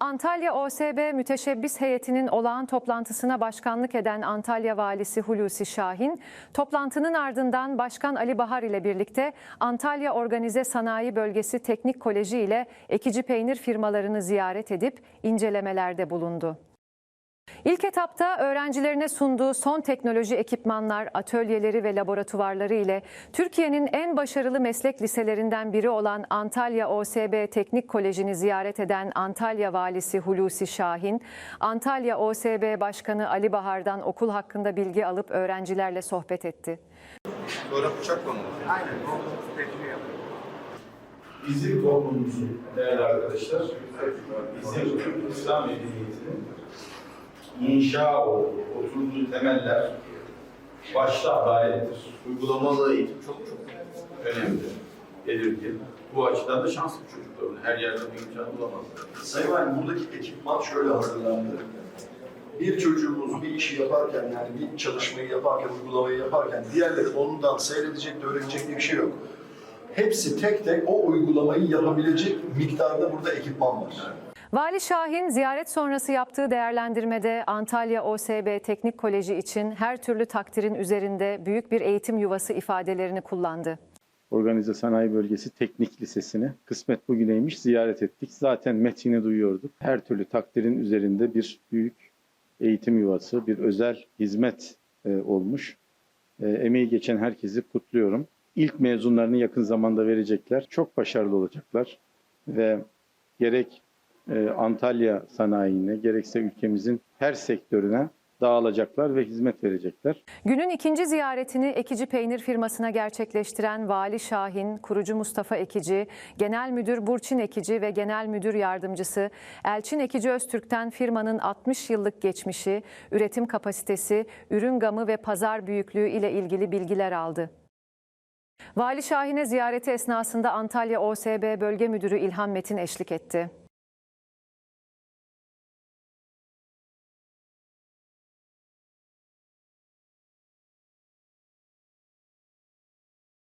Antalya OSB Müteşebbis Heyeti'nin olağan toplantısına başkanlık eden Antalya Valisi Hulusi Şahin, toplantının ardından Başkan Ali Bahar ile birlikte Antalya Organize Sanayi Bölgesi Teknik Koleji ile ekici peynir firmalarını ziyaret edip incelemelerde bulundu. İlk etapta öğrencilerine sunduğu son teknoloji ekipmanlar, atölyeleri ve laboratuvarları ile Türkiye'nin en başarılı meslek liselerinden biri olan Antalya OSB Teknik Koleji'ni ziyaret eden Antalya Valisi Hulusi Şahin, Antalya OSB Başkanı Ali Bahar'dan okul hakkında bilgi alıp öğrencilerle sohbet etti. Sonra bıçak konulur. Bizim toplumumuzun değerli arkadaşlar, bizim Türk İslam medeniyetinin inşa olduğu, oturduğu temeller başta adalettir. Uygulamalı eğitim çok çok Önemli. Belirgin. Bu açıdan da şanslı çocuklar. Her yerde bir imkan bulamazlar. Sayın Valim buradaki ekipman şöyle hazırlandı. Bir çocuğumuz bir işi yaparken yani bir çalışmayı yaparken, uygulamayı yaparken diğerleri ondan seyredecek de öğrenecek diye bir şey yok. Hepsi tek tek o uygulamayı yapabilecek miktarda burada ekipman var. Vali Şahin ziyaret sonrası yaptığı değerlendirmede Antalya OSB Teknik Koleji için her türlü takdirin üzerinde büyük bir eğitim yuvası ifadelerini kullandı. Organize Sanayi Bölgesi Teknik Lisesi'ni kısmet bugüneymiş ziyaret ettik. Zaten metini duyuyorduk. Her türlü takdirin üzerinde bir büyük eğitim yuvası, bir özel hizmet e, olmuş. E, emeği geçen herkesi kutluyorum. İlk mezunlarını yakın zamanda verecekler. Çok başarılı olacaklar ve gerek Antalya sanayine gerekse ülkemizin her sektörüne dağılacaklar ve hizmet verecekler. Günün ikinci ziyaretini Ekici Peynir firmasına gerçekleştiren Vali Şahin, kurucu Mustafa Ekici, Genel Müdür Burçin Ekici ve Genel Müdür Yardımcısı Elçin Ekici Öztürk'ten firmanın 60 yıllık geçmişi, üretim kapasitesi, ürün gamı ve pazar büyüklüğü ile ilgili bilgiler aldı. Vali Şahin'e ziyareti esnasında Antalya OSB Bölge Müdürü İlhan Metin eşlik etti.